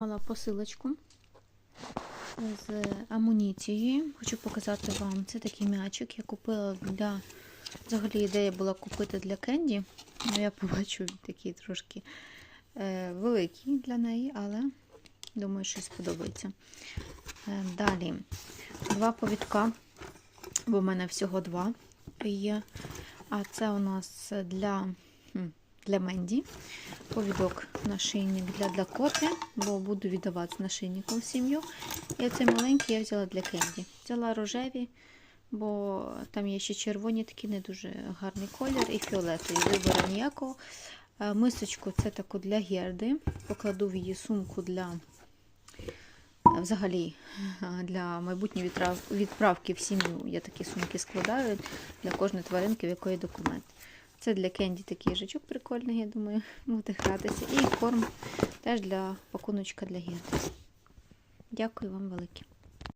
Мала посилочку з амуніцією. Хочу показати вам. Це такий м'ячик. Я купила для. Взагалі ідея була купити для Кенді. Ну, я побачу такий трошки е, великий для неї, але думаю, що сподобається. Е, далі два повідка, бо в мене всього два є. А це у нас для, для Менді. Повідок нашийник для Дакоти, бо буду віддавати з нашийником сім'ю. І оцей маленький я взяла для Кенді. Взяла рожеві, бо там є ще червоні, такі не дуже гарний колір, і фіолетові. Вибору ніякого. Е, Мисочку це таку для герди. Покладу в її сумку для е, взагалі е, для майбутньої відправки в сім'ю. Я такі сумки складаю для кожної тваринки, в якої документ. Це для Кенді такий їжачок прикольний, я думаю, буде гратися. І корм теж для пакуночка для гірки. Дякую вам велике.